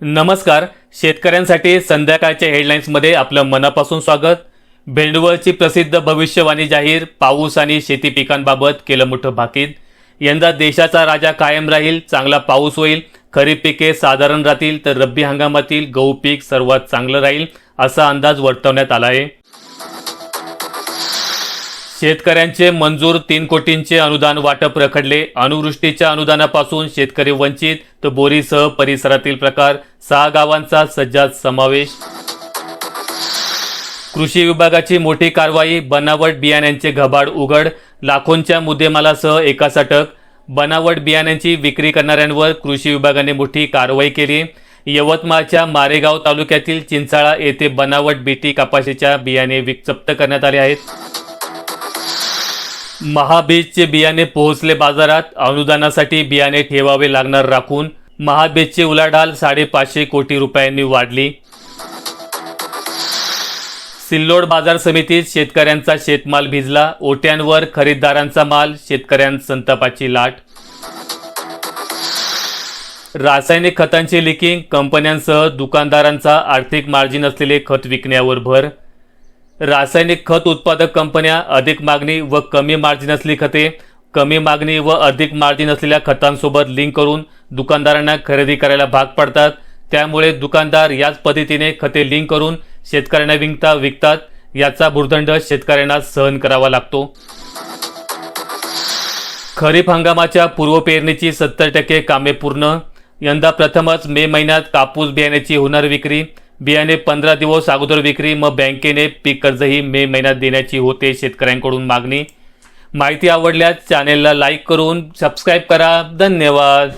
नमस्कार. शेतकऱ्यांसाठी संध्याकाळच्या हेडलाईन्समध्ये आपलं मनापासून स्वागत. भेंडवळची प्रसिद्ध भविष्यवाणी जाहीर पाऊस आणि शेती पिकांबाबत केलं मोठं भाकीत. यंदा देशाचा राजा कायम राहील चांगला पाऊस होईल खरीप पिके साधारण राहतील तर रब्बी हंगामातील गहू पीक सर्वात चांगलं राहील असा अंदाज वर्तवण्यात आला आहे. शेतकऱ्यांचे मंजूर तीन कोटींचे अनुदान वाटप रखडले. अनुवृष्टीच्या अनुदानापासून शेतकरी वंचित. तर बोरीसह परिसरातील प्रकार सहा गावांचा सज्जात समावेश. कृषी विभागाची मोठी कारवाई बनावट बियाण्यांचे घबाड उघड लाखोंच्या मुद्देमालासह एकास अटक बनावट बियाण्यांची विक्री करणाऱ्यांवर कृषी विभागाने मोठी कारवाई केली. यवतमाळच्या मारेगाव तालुक्यातील चिंचाळा येथे बनावट बीटी कपाशीच्या बियाणे विक जप्त करण्यात आले आहेत. महाबीजचे बियाणे पोहोचले बाजारात. अनुदानासाठी बियाणे ठेवावे लागणार राखून. महाबीजची उलाढाल साडेपाचशे कोटी रुपयांनी वाढली. सिल्लोड बाजार समितीत शेतकऱ्यांचा शेतमाल भिजला. ओट्यांवर खरीददारांचा माल शेतकऱ्यांत संतापाची लाट. रासायनिक खतांचे लिकिंग कंपन्यांसह दुकानदारांचा आर्थिक मार्जिन असलेले खत विकण्यावर भर. रासायनिक खत उत्पादक कंपन्या अधिक मागणी व कमी मार्जिन असली खते कमी मागणी व अधिक मार्जिन असलेल्या खतांसोबत लिंक करून दुकानदारांना खरेदी करायला भाग पडतात. त्यामुळे दुकानदार याच पद्धतीने खते लिंक करून शेतकऱ्यांना विकता विकतात याचा भूर्दंड शेतकऱ्यांना सहन करावा लागतो. खरीप हंगामाच्या पूर्वपेरणीची सत्तर टक्के कामे पूर्ण. यंदा प्रथमच मे महिन्यात कापूस बियाण्याची होणार विक्री. बियाणे पंधरा दिवस अगोदर विक्री मग बँकेने पीक कर्जही मे महिन्यात देण्याची होते शेतकऱ्यांकडून मागणी. माहिती आवडल्यास चॅनेलला लाईक करून सबस्क्राईब करा. धन्यवाद.